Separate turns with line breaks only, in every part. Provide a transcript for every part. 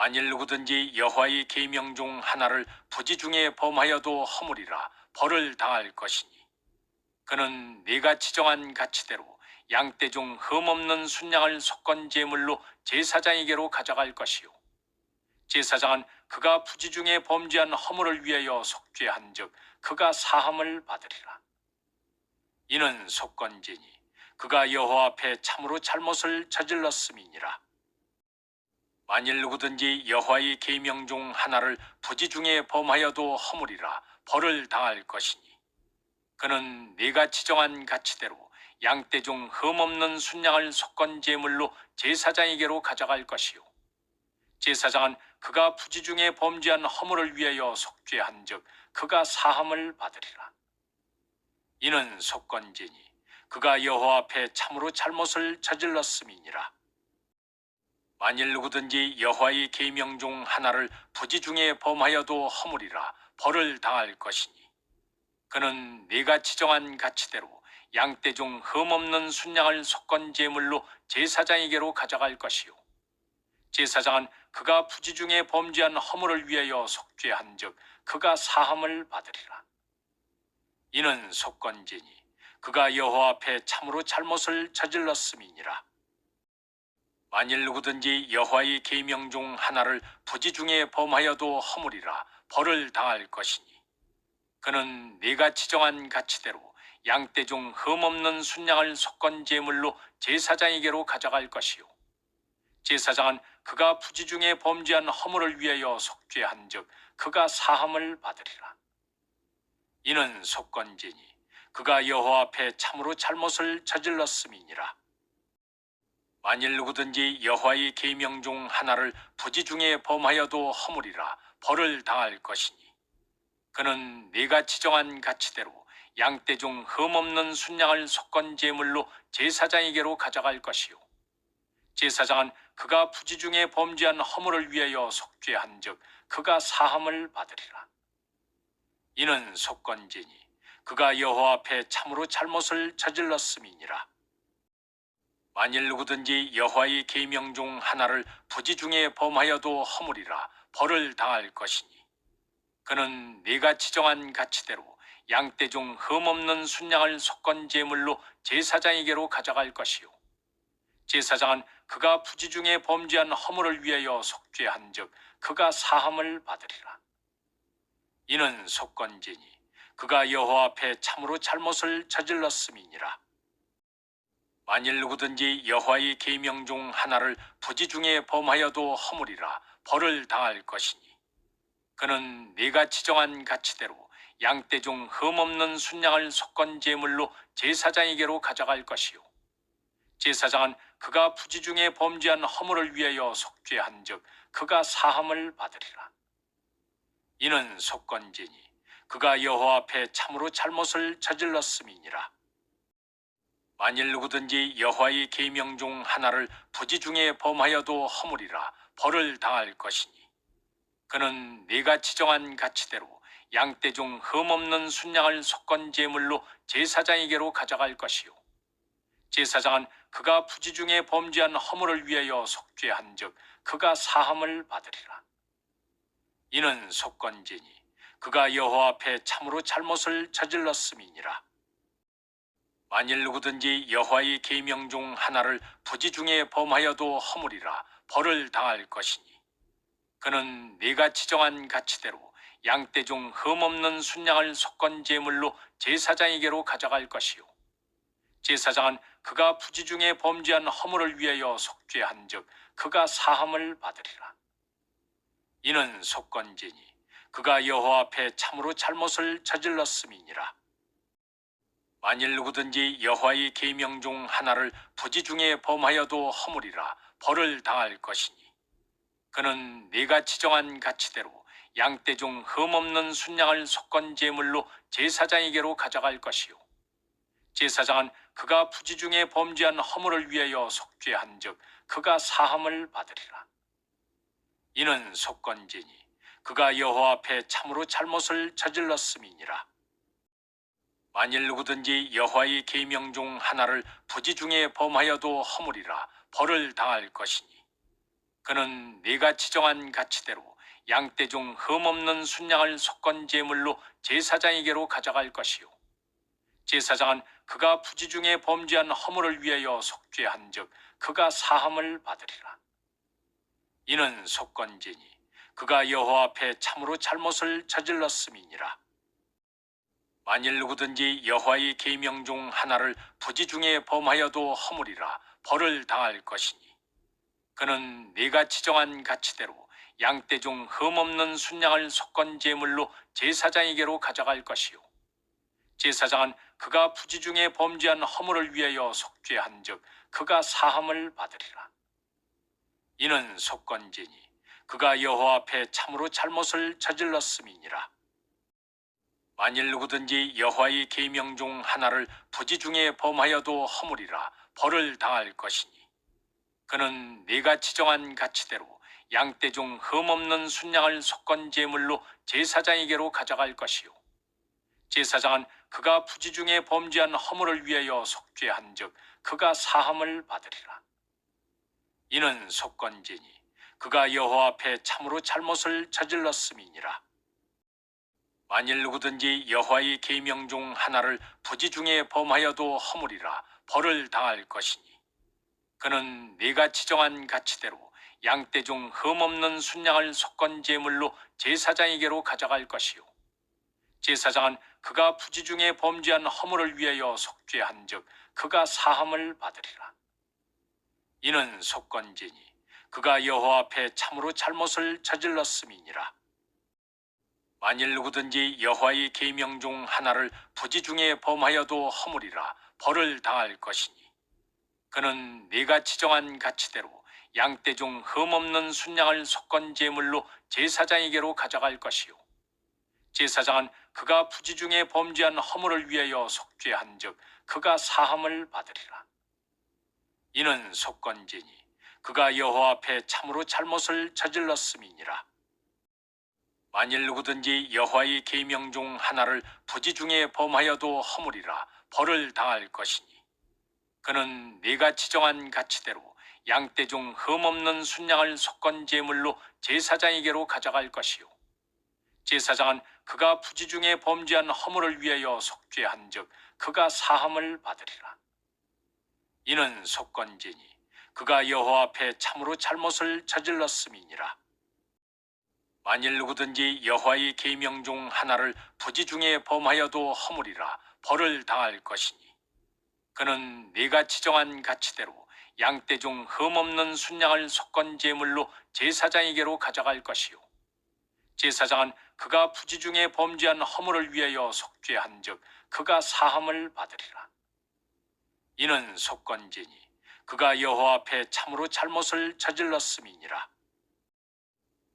만일 누구든지 여호와의 계명 중 하나를 부지 중에 범하여도 허물이라 벌을 당할 것이니 그는 네가 지정한 가치대로 양떼 중 흠없는 순양을 속건 제물로 제사장에게로 가져갈 것이요. 제사장은 그가 부지 중에 범죄한 허물을 위하여 속죄한즉 그가 사함을 받으리라. 이는 속건제니 그가 여호와 앞에 참으로 잘못을 저질렀음이니라 만일 누구든지 여호와의 계명 중 하나를 부지 중에 범하여도 허물이라 벌을 당할 것이니. 그는 네가 지정한 가치대로 양떼 중 흠없는 순양을 속건 제물로 제사장에게로 가져갈 것이요. 제사장은 그가 부지 중에 범죄한 허물을 위하여 속죄한즉 그가 사함을 받으리라. 이는 속건제니 그가 여호와 앞에 참으로 잘못을 저질렀음이니라 만일 누구든지 여호와의 계명 중 하나를 부지 중에 범하여도 허물이라 벌을 당할 것이니. 그는 네가 지정한 가치대로 양떼 중 흠없는 순양을 속건 제물로 제사장에게로 가져갈 것이요. 제사장은 그가 부지 중에 범죄한 허물을 위하여 속죄한즉 그가 사함을 받으리라. 이는 속건제니 그가 여호와 앞에 참으로 잘못을 저질렀음이니라 만일 누구든지 여호와의 계명 중 하나를 부지 중에 범하여도 허물이라 벌을 당할 것이니 그는 네가 지정한 가치대로 양떼 중 흠없는 순양을 속건 제물로 제사장에게로 가져갈 것이요 제사장은 그가 부지 중에 범죄한 허물을 위하여 속죄한즉 그가 사함을 받으리라. 이는 속건제니 그가 여호와 앞에 참으로 잘못을 저질렀음이니라 만일 누구든지 여호와의 계명 중 하나를 부지 중에 범하여도 허물이라 벌을 당할 것이니 그는 네가 지정한 가치대로 양떼 중 흠없는 순양을 속건 제물로 제사장에게로 가져갈 것이요. 제사장은 그가 부지 중에 범죄한 허물을 위하여 속죄한즉 그가 사함을 받으리라. 이는 속건제니 그가 여호와 앞에 참으로 잘못을 저질렀음이니라 만일 누구든지 여호와의 계명 중 하나를 부지 중에 범하여도 허물이라 벌을 당할 것이니 그는 네가 지정한 가치대로 양떼 중 흠없는 순양을 속건 제물로 제사장에게로 가져갈 것이요. 제사장은 그가 부지 중에 범죄한 허물을 위하여 속죄한즉 그가 사함을 받으리라. 이는 속건제니 그가 여호와 앞에 참으로 잘못을 저질렀음이니라 만일 누구든지 여호와의 계명 중 하나를 부지 중에 범하여도 허물이라 벌을 당할 것이니. 그는 네가 지정한 가치대로 양떼 중 흠없는 순양을 속건 제물로 제사장에게로 가져갈 것이요. 제사장은 그가 부지 중에 범죄한 허물을 위하여 속죄한즉 그가 사함을 받으리라. 이는 속건제니 그가 여호와 앞에 참으로 잘못을 저질렀음이니라 만일 누구든지 여호와의 계명 중 하나를 부지 중에 범하여도 허물이라 벌을 당할 것이니. 그는 네가 지정한 가치대로 양떼 중 흠없는 순양을 속건 제물로 제사장에게로 가져갈 것이요. 제사장은 그가 부지 중에 범죄한 허물을 위하여 속죄한즉 그가 사함을 받으리라. 이는 속건제니 그가 여호와 앞에 참으로 잘못을 저질렀음이니라 만일 누구든지 여호와의 계명 중 하나를 부지 중에 범하여도 허물이라 벌을 당할 것이니. 그는 네가 지정한 가치대로 양떼 중 흠없는 순양을 속건 제물로 제사장에게로 가져갈 것이요. 제사장은 그가 부지 중에 범죄한 허물을 위하여 속죄한즉 그가 사함을 받으리라. 이는 속건제니 그가 여호와 앞에 참으로 잘못을 저질렀음이니라 만일 누구든지 여호와의 계명 중 하나를 부지 중에 범하여도 허물이라 벌을 당할 것이니 그는 네가 지정한 가치대로 양떼 중 흠없는 순양을 속건 제물로 제사장에게로 가져갈 것이요 제사장은 그가 부지 중에 범죄한 허물을 위하여 속죄한즉 그가 사함을 받으리라. 이는 속건제니 그가 여호와 앞에 참으로 잘못을 저질렀음이니라 만일 누구든지 여호와의 계명 중 하나를 부지 중에 범하여도 허물이라 벌을 당할 것이니 그는 네가 지정한 가치대로 양떼 중 흠없는 순양을 속건 제물로 제사장에게로 가져갈 것이요. 제사장은 그가 부지 중에 범죄한 허물을 위하여 속죄한즉 그가 사함을 받으리라. 이는 속건제니 그가 여호와 앞에 참으로 잘못을 저질렀음이니라 만일 누구든지 여호와의 계명 중 하나를 부지 중에 범하여도 허물이라 벌을 당할 것이니 그는 네가 지정한 가치대로 양떼 중 흠없는 순양을 속건 제물로 제사장에게로 가져갈 것이요. 제사장은 그가 부지 중에 범죄한 허물을 위하여 속죄한즉 그가 사함을 받으리라. 이는 속건제니 그가 여호와 앞에 참으로 잘못을 저질렀음이니라 만일 누구든지 여호와의 계명 중 하나를 부지 중에 범하여도 허물이라 벌을 당할 것이니. 그는 네가 지정한 가치대로 양떼 중 흠없는 순양을 속건 제물로 제사장에게로 가져갈 것이요. 제사장은 그가 부지 중에 범죄한 허물을 위하여 속죄한즉 그가 사함을 받으리라. 이는 속건제니 그가 여호와 앞에 참으로 잘못을 저질렀음이니라 만일 누구든지 여호와의 계명 중 하나를 부지 중에 범하여도 허물이라 벌을 당할 것이니 그는 네가 지정한 가치대로 양떼 중 흠없는 순양을 속건 제물로 제사장에게로 가져갈 것이요 제사장은 그가 부지 중에 범죄한 허물을 위하여 속죄한즉 그가 사함을 받으리라. 이는 속건제니 그가 여호와 앞에 참으로 잘못을 저질렀음이니라 만일 누구든지 여호와의 계명 중 하나를 부지 중에 범하여도 허물이라 벌을 당할 것이니 그는 네가 지정한 가치대로 양떼 중 흠없는 순양을 속건 제물로 제사장에게로 가져갈 것이요. 제사장은 그가 부지 중에 범죄한 허물을 위하여 속죄한즉 그가 사함을 받으리라. 이는 속건제니 그가 여호와 앞에 참으로 잘못을 저질렀음이니라 만일 누구든지 여호와의 계명 중 하나를 부지 중에 범하여도 허물이라 벌을 당할 것이니 그는 네가 지정한 가치대로 양떼 중 흠없는 순양을 속건 제물로 제사장에게로 가져갈 것이요. 제사장은 그가 부지 중에 범죄한 허물을 위하여 속죄한즉 그가 사함을 받으리라. 이는 속건제니 그가 여호와 앞에 참으로 잘못을 저질렀음이니라 만일 누구든지 여호와의 계명 중 하나를 부지 중에 범하여도 허물이라 벌을 당할 것이니 그는 네가 지정한 가치대로 양떼 중 흠없는 순양을 속건 제물로 제사장에게로 가져갈 것이요. 제사장은 그가 부지 중에 범죄한 허물을 위하여 속죄한즉 그가 사함을 받으리라. 이는 속건제니 그가 여호와 앞에 참으로 잘못을 저질렀음이니라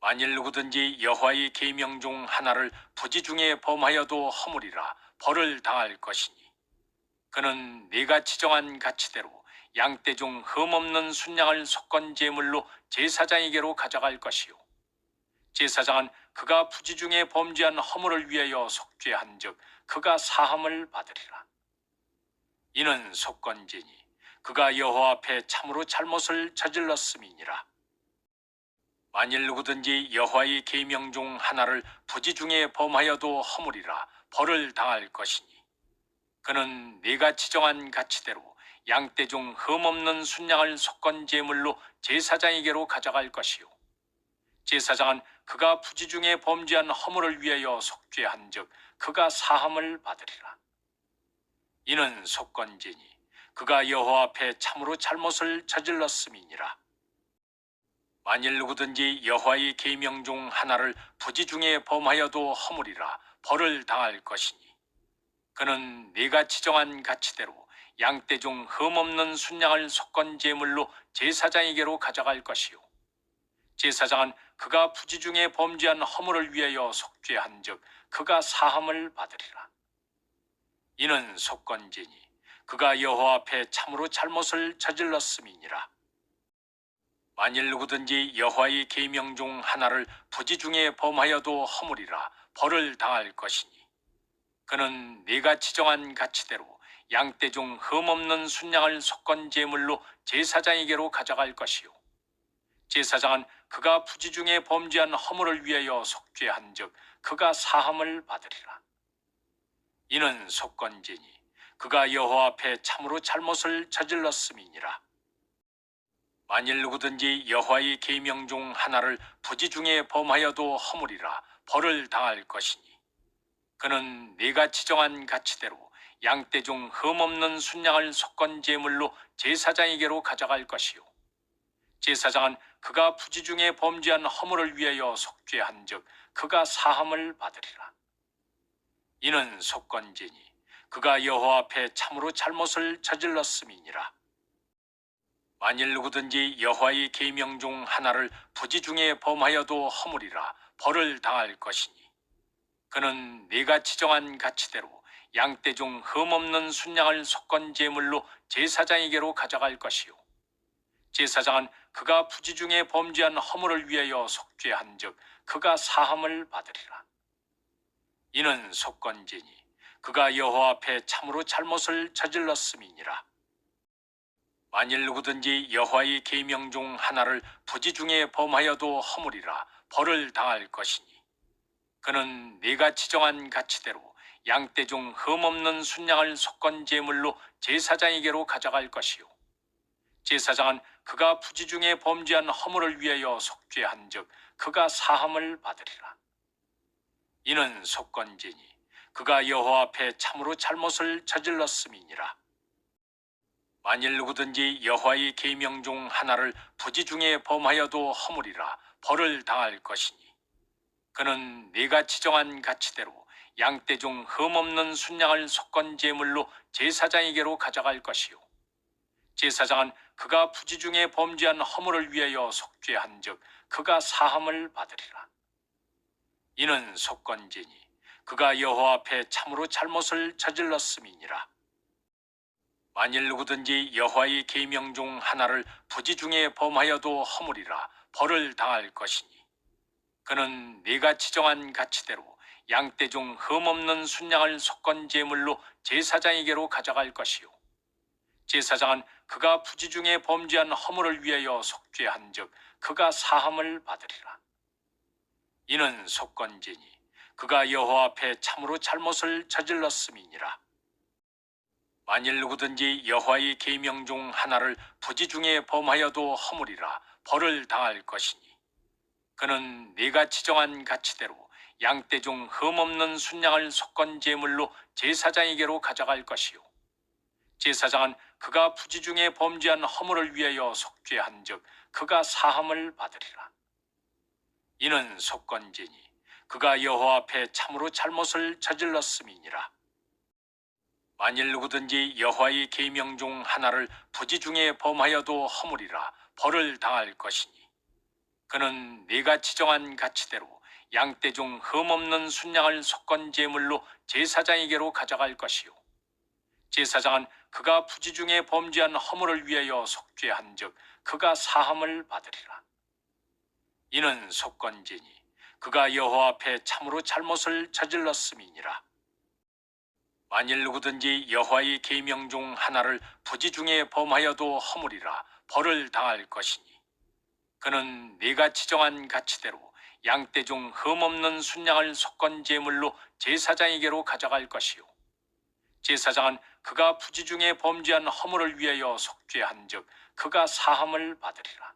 만일 누구든지 여호와의 계명 중 하나를 부지 중에 범하여도 허물이라 벌을 당할 것이니. 그는 네가 지정한 가치대로 양떼 중 흠없는 순양을 속건 제물로 제사장에게로 가져갈 것이요. 제사장은 그가 부지 중에 범죄한 허물을 위하여 속죄한즉 그가 사함을 받으리라. 이는 속건제니 그가 여호와 앞에 참으로 잘못을 저질렀음이니라 만일 누구든지 여호와의 계명 중 하나를 부지 중에 범하여도 허물이라 벌을 당할 것이니. 그는 네가 지정한 가치대로 양떼 중 흠없는 순양을 속건 제물로 제사장에게로 가져갈 것이요. 제사장은 그가 부지 중에 범죄한 허물을 위하여 속죄한즉 그가 사함을 받으리라. 이는 속건제니 그가 여호와 앞에 참으로 잘못을 저질렀음이니라 만일 누구든지 여호와의 계명 중 하나를 부지 중에 범하여도 허물이라 벌을 당할 것이니 그는 네가 지정한 가치대로 양떼 중 흠없는 순양을 속건 제물로 제사장에게로 가져갈 것이요 제사장은 그가 부지 중에 범죄한 허물을 위하여 속죄한즉 그가 사함을 받으리라. 이는 속건제니 그가 여호와 앞에 참으로 잘못을 저질렀음이니라 만일 누구든지 여호와의 계명 중 하나를 부지 중에 범하여도 허물이라 벌을 당할 것이니 그는 네가 지정한 가치대로 양떼 중 흠없는 순양을 속건 제물로 제사장에게로 가져갈 것이요 제사장은 그가 부지 중에 범죄한 허물을 위하여 속죄한즉 그가 사함을 받으리라. 이는 속건제니 그가 여호와 앞에 참으로 잘못을 저질렀음이니라. 만일 누구든지 여호와의 계명 중 하나를 부지 중에 범하여도 허물이라 벌을 당할 것이니 그는 네가 지정한 가치대로 양떼 중 흠없는 순양을 속건 제물로 제사장에게로 가져갈 것이요. 제사장은 그가 부지 중에 범죄한 허물을 위하여 속죄한즉 그가 사함을 받으리라. 이는 속건제니 그가 여호와 앞에 참으로 잘못을 저질렀음이니라 만일 누구든지 여호와의 계명 중 하나를 부지 중에 범하여도 허물이라 벌을 당할 것이니 그는 네가 지정한 가치대로 양떼 중 흠없는 순양을 속건 제물로 제사장에게로 가져갈 것이요. 제사장은 그가 부지 중에 범죄한 허물을 위하여 속죄한즉 그가 사함을 받으리라. 이는 속건제니 그가 여호와 앞에 참으로 잘못을 저질렀음이니라 만일 누구든지 여호와의 계명 중 하나를 부지 중에 범하여도 허물이라 벌을 당할 것이니. 그는 네가 지정한 가치대로 양떼 중 흠없는 순양을 속건 제물로 제사장에게로 가져갈 것이요. 제사장은 그가 부지 중에 범죄한 허물을 위하여 속죄한즉 그가 사함을 받으리라. 이는 속건제니 그가 여호와 앞에 참으로 잘못을 저질렀음이니라 만일 누구든지 여호와의 계명 중 하나를 부지 중에 범하여도 허물이라 벌을 당할 것이니. 그는 네가 지정한 가치대로 양떼 중 흠없는 순양을 속건 제물로 제사장에게로 가져갈 것이요. 제사장은 그가 부지 중에 범죄한 허물을 위하여 속죄한즉 그가 사함을 받으리라. 이는 속건제니 그가 여호와 앞에 참으로 잘못을 저질렀음이니라 만일 누구든지 여호와의 계명 중 하나를 부지 중에 범하여도 허물이라 벌을 당할 것이니 그는 네가 지정한 가치대로 양떼 중 흠없는 순양을 속건 제물로 제사장에게로 가져갈 것이요 제사장은 그가 부지 중에 범죄한 허물을 위하여 속죄한즉 그가 사함을 받으리라. 이는 속건제니 그가 여호와 앞에 참으로 잘못을 저질렀음이니라 만일 누구든지 여호와의 계명 중 하나를 부지 중에 범하여도 허물이라 벌을 당할 것이니 그는 네가 지정한 가치대로 양떼 중 흠없는 순양을 속건 제물로 제사장에게로 가져갈 것이요 제사장은 그가 부지 중에 범죄한 허물을 위하여 속죄한즉 그가 사함을 받으리라. 이는 속건제니 그가 여호와 앞에 참으로 잘못을 저질렀음이니라 만일 누구든지 여호와의 계명 중 하나를 부지 중에 범하여도 허물이라 벌을 당할 것이니 그는 네가 지정한 가치대로 양떼 중 흠없는 순양을 속건 제물로 제사장에게로 가져갈 것이요. 제사장은 그가 부지 중에 범죄한 허물을 위하여 속죄한즉 그가 사함을 받으리라. 이는 속건제니 그가 여호와 앞에 참으로 잘못을 저질렀음이니라 만일 누구든지 여호와의 계명 중 하나를 부지 중에 범하여도 허물이라 벌을 당할 것이니 그는 네가 지정한 가치대로 양떼 중 흠없는 순양을 속건 제물로 제사장에게로 가져갈 것이요. 제사장은 그가 부지 중에 범죄한 허물을 위하여 속죄한즉 그가 사함을 받으리라.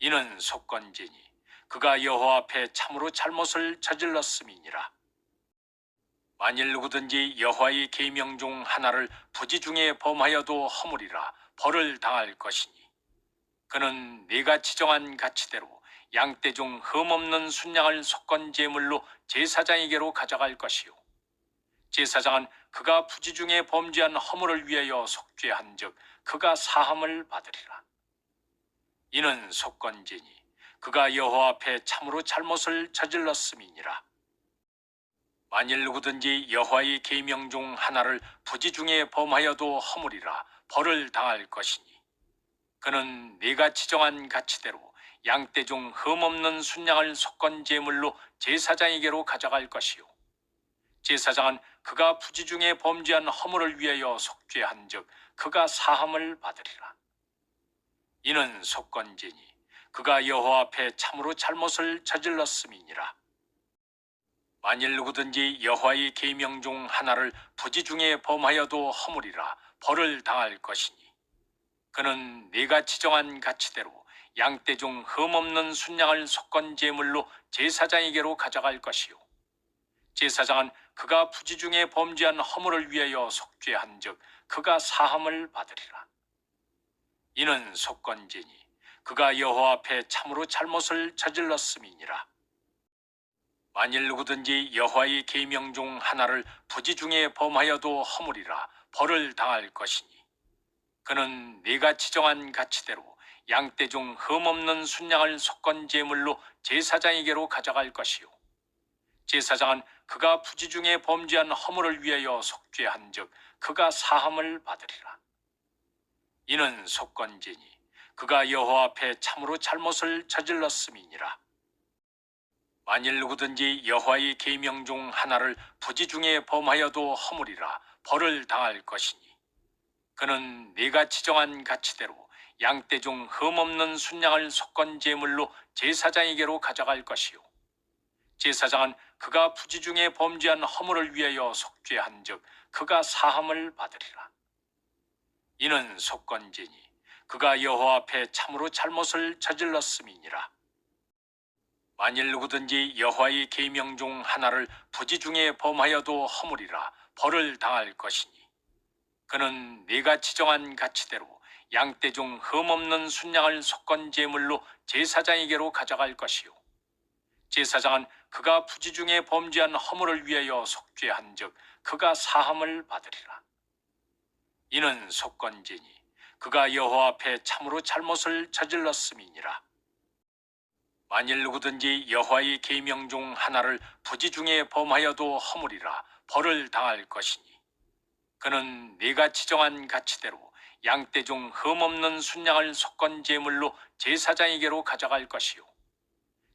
이는 속건제니 그가 여호와 앞에 참으로 잘못을 저질렀음이니라 만일 누구든지 여호와의 계명 중 하나를 부지 중에 범하여도 허물이라 벌을 당할 것이니. 그는 네가 지정한 가치대로 양떼 중 흠없는 순양을 속건 제물로 제사장에게로 가져갈 것이요. 제사장은 그가 부지 중에 범죄한 허물을 위하여 속죄한즉 그가 사함을 받으리라. 이는 속건제니 그가 여호와 앞에 참으로 잘못을 저질렀음이니라 만일 누구든지 여호와의 계명 중 하나를 부지 중에 범하여도 허물이라 벌을 당할 것이니. 그는 네가 지정한 가치대로 양떼 중 흠없는 순양을 속건 제물로 제사장에게로 가져갈 것이요. 제사장은 그가 부지 중에 범죄한 허물을 위하여 속죄한즉 그가 사함을 받으리라. 이는 속건제니 그가 여호와 앞에 참으로 잘못을 저질렀음이니라. 만일 누구든지 여호와의 계명 중 하나를 부지 중에 범하여도 허물이라 벌을 당할 것이니 그는 네가 지정한 가치대로 양떼 중 흠없는 순양을 속건 제물로 제사장에게로 가져갈 것이요 제사장은 그가 부지 중에 범죄한 허물을 위하여 속죄한즉 그가 사함을 받으리라. 이는 속건제니 그가 여호와 앞에 참으로 잘못을 저질렀음이니라 만일 누구든지 여호와의 계명 중 하나를 부지 중에 범하여도 허물이라 벌을 당할 것이니 그는 네가 지정한 가치대로 양떼 중 흠없는 순양을 속건 제물로 제사장에게로 가져갈 것이요 제사장은 그가 부지 중에 범죄한 허물을 위하여 속죄한즉 그가 사함을 받으리라. 이는 속건제니 그가 여호와 앞에 참으로 잘못을 저질렀음이니라 만일 누구든지 여호와의 계명 중 하나를 부지 중에 범하여도 허물이라 벌을 당할 것이니 그는 네가 지정한 가치대로 양떼 중 흠없는 순양을 속건 제물로 제사장에게로 가져갈 것이요. 제사장은 그가 부지 중에 범죄한 허물을 위하여 속죄한즉 그가 사함을 받으리라. 이는 속건제니 그가 여호와 앞에 참으로 잘못을 저질렀음이니라 만일 누구든지 여호와의 계명 중 하나를 부지 중에 범하여도 허물이라 벌을 당할 것이니 그는 네가 지정한 가치대로 양떼 중 흠없는 순양을 속건 제물로 제사장에게로 가져갈 것이요. 제사장은 그가 부지 중에 범죄한 허물을 위하여 속죄한즉 그가 사함을 받으리라. 이는 속건제니 그가 여호와 앞에 참으로 잘못을 저질렀음이니라 만일 누구든지 여호와의 계명 중 하나를 부지 중에 범하여도 허물이라 벌을 당할 것이니. 그는 네가 지정한 가치대로 양떼 중 흠없는 순양을 속건 제물로 제사장에게로 가져갈 것이요.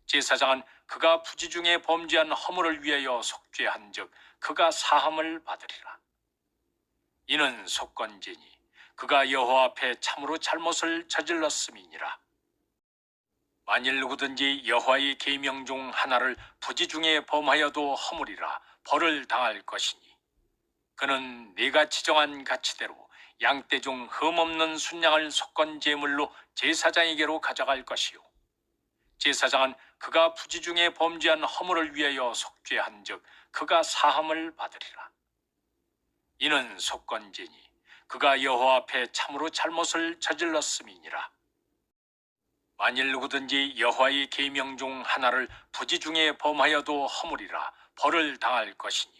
제사장은 그가 부지 중에 범죄한 허물을 위하여 속죄한즉 그가 사함을 받으리라. 이는 속건제니 그가 여호와 앞에 참으로 잘못을 저질렀음이니라 만일 누구든지 여호와의 계명 중 하나를 부지 중에 범하여도 허물이라 벌을 당할 것이니. 그는 네가 지정한 가치대로 양떼 중 흠없는 순양을 속건 제물로 제사장에게로 가져갈 것이요. 제사장은 그가 부지 중에 범죄한 허물을 위하여 속죄한즉 그가 사함을 받으리라. 이는 속건제니 그가 여호와 앞에 참으로 잘못을 저질렀음이니라 만일 누구든지 여호와의 계명 중 하나를 부지 중에 범하여도 허물이라 벌을 당할 것이니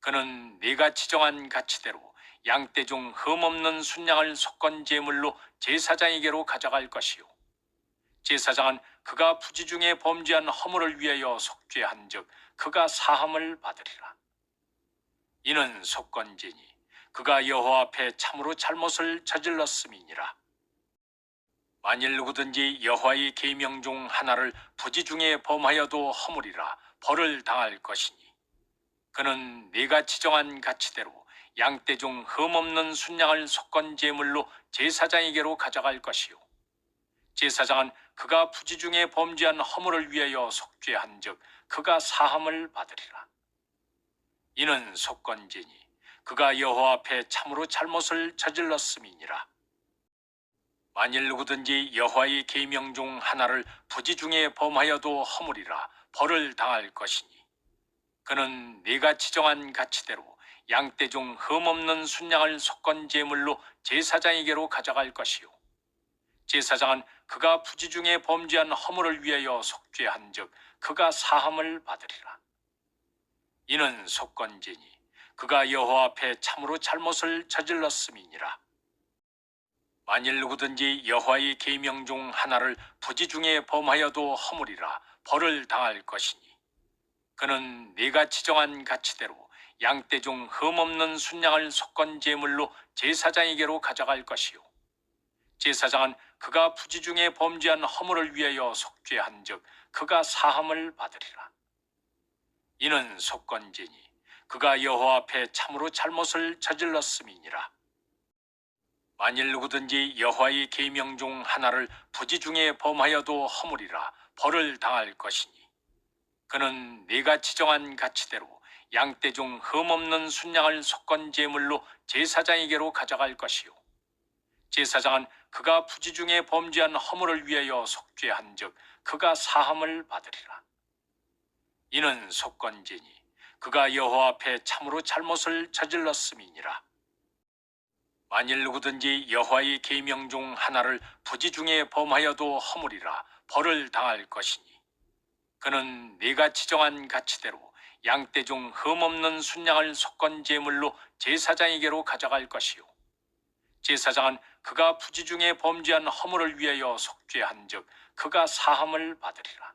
그는 네가 지정한 가치대로 양떼 중 흠없는 순양을 속건 제물로 제사장에게로 가져갈 것이요 제사장은 그가 부지 중에 범죄한 허물을 위하여 속죄한즉 그가 사함을 받으리라. 이는 속건제니 그가 여호와 앞에 참으로 잘못을 저질렀음이니라 만일 누구든지 여호와의 계명 중 하나를 부지 중에 범하여도 허물이라 벌을 당할 것이니 그는 네가 지정한 가치대로 양떼 중 흠없는 순양을 속건 제물로 제사장에게로 가져갈 것이요. 제사장은 그가 부지 중에 범죄한 허물을 위하여 속죄한즉 그가 사함을 받으리라. 이는 속건제니 그가 여호와 앞에 참으로 잘못을 저질렀음이니라 만일 누구든지 여호와의 계명 중 하나를 부지 중에 범하여도 허물이라 벌을 당할 것이니 그는 네가 지정한 가치대로 양떼 중 흠없는 순양을 속건 제물로 제사장에게로 가져갈 것이요. 제사장은 그가 부지 중에 범죄한 허물을 위하여 속죄한즉 그가 사함을 받으리라. 이는 속건제니 그가 여호와 앞에 참으로 잘못을 저질렀음이니라 만일 누구든지 여호와의 계명 중 하나를 부지 중에 범하여도 허물이라 벌을 당할 것이니 그는 네가 지정한 가치대로 양떼 중 흠없는 순양을 속건 제물로 제사장에게로 가져갈 것이요. 제사장은 그가 부지 중에 범죄한 허물을 위하여 속죄한즉 그가 사함을 받으리라. 이는 속건제니 그가 여호와 앞에 참으로 잘못을 저질렀음이니라 만일 누구든지 여호와의 계명 중 하나를 부지 중에 범하여도 허물이라 벌을 당할 것이니. 그는 네가 지정한 가치대로 양떼 중 흠없는 순양을 속건 제물로 제사장에게로 가져갈 것이요. 제사장은 그가 부지 중에 범죄한 허물을 위하여 속죄한즉 그가 사함을 받으리라. 이는 속건제니 그가 여호와 앞에 참으로 잘못을 저질렀음이니라 만일 누구든지 여호와의 계명 중 하나를 부지 중에 범하여도 허물이라 벌을 당할 것이니 그는 네가 지정한 가치대로 양떼 중 흠없는 순양을 속건 제물로 제사장에게로 가져갈 것이요 제사장은 그가 부지 중에 범죄한 허물을 위하여 속죄한즉 그가 사함을 받으리라.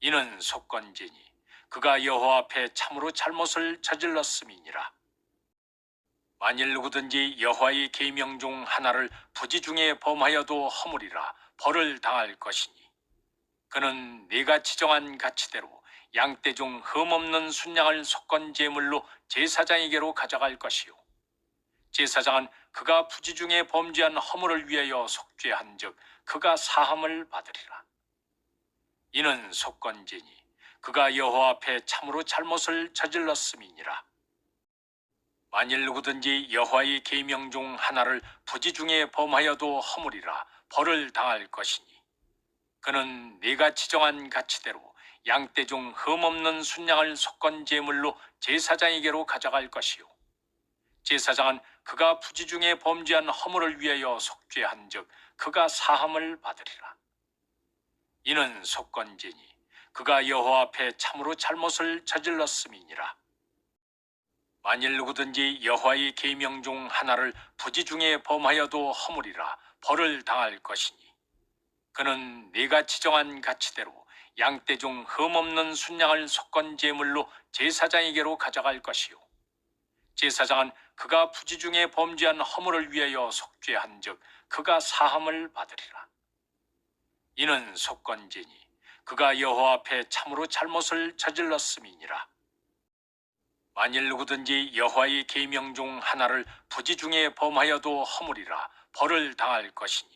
이는 속건제니 그가 여호와 앞에 참으로 잘못을 저질렀음이니라 만일 누구든지 여호와의 계명 중 하나를 부지 중에 범하여도 허물이라 벌을 당할 것이니 그는 네가 지정한 가치대로 양떼 중 흠없는 순양을 속건 제물로 제사장에게로 가져갈 것이요 제사장은 그가 부지 중에 범죄한 허물을 위하여 속죄한즉 그가 사함을 받으리라. 이는 속건제니 그가 여호와 앞에 참으로 잘못을 저질렀음이니라 만일 누구든지 여호와의 계명 중 하나를 부지 중에 범하여도 허물이라 벌을 당할 것이니 그는 네가 지정한 가치대로 양떼 중 흠없는 순양을 속건 제물로 제사장에게로 가져갈 것이요. 제사장은 그가 부지 중에 범죄한 허물을 위하여 속죄한즉 그가 사함을 받으리라. 이는 속건제니 그가 여호와 앞에 참으로 잘못을 저질렀음이니라 만일 누구든지 여호와의 계명 중 하나를 부지 중에 범하여도 허물이라 벌을 당할 것이니 그는 네가 지정한 가치대로 양떼 중 흠없는 순양을 속건 제물로 제사장에게로 가져갈 것이요. 제사장은 그가 부지 중에 범죄한 허물을 위하여 속죄한즉 그가 사함을 받으리라. 이는 속건제니 그가 여호와 앞에 참으로 잘못을 저질렀음이니라 만일 누구든지 여호와의 계명 중 하나를 부지 중에 범하여도 허물이라 벌을 당할 것이니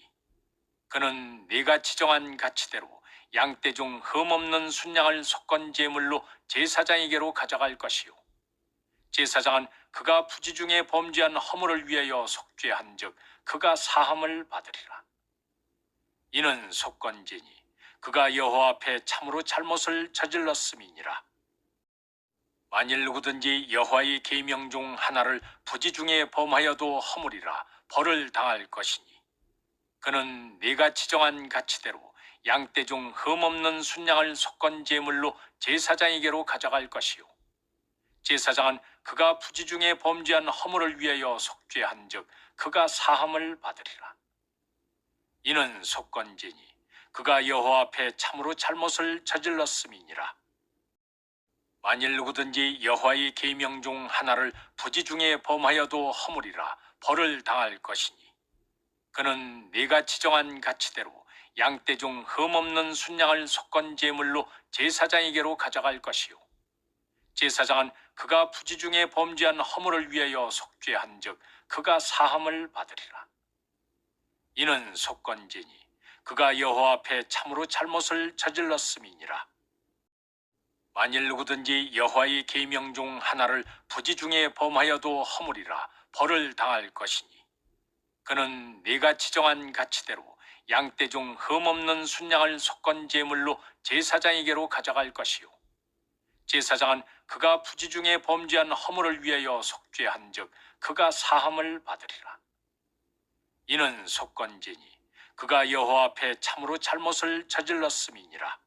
그는 네가 지정한 가치대로 양떼 중 흠없는 순양을 속건 제물로 제사장에게로 가져갈 것이요. 제사장은 그가 부지 중에 범죄한 허물을 위하여 속죄한즉 그가 사함을 받으리라. 이는 속건제니 그가 여호와 앞에 참으로 잘못을 저질렀음이니라 만일 누구든지 여호와의 계명 중 하나를 부지 중에 범하여도 허물이라 벌을 당할 것이니 그는 네가 지정한 가치대로 양떼 중 흠없는 순양을 속건 제물로 제사장에게로 가져갈 것이요 제사장은 그가 부지 중에 범죄한 허물을 위하여 속죄한즉 그가 사함을 받으리라. 이는 속건제니 그가 여호와 앞에 참으로 잘못을 저질렀음이니라 만일 누구든지 여호와의 계명 중 하나를 부지 중에 범하여도 허물이라 벌을 당할 것이니 그는 네가 지정한 가치대로 양떼 중 흠없는 순양을 속건 제물로 제사장에게로 가져갈 것이요 제사장은 그가 부지 중에 범죄한 허물을 위하여 속죄한즉 그가 사함을 받으리라. 이는 속건제니 그가 여호와 앞에 참으로 잘못을 저질렀음이니라 만일 누구든지 여호와의 계명 중 하나를 부지 중에 범하여도 허물이라 벌을 당할 것이니 그는 네가 지정한 가치대로 양떼 중 흠없는 순양을 속건 제물로 제사장에게로 가져갈 것이요. 제사장은 그가 부지 중에 범죄한 허물을 위하여 속죄한즉 그가 사함을 받으리라. 이는 속건제니 그가 여호와 앞에 참으로 잘못을 저질렀음이니라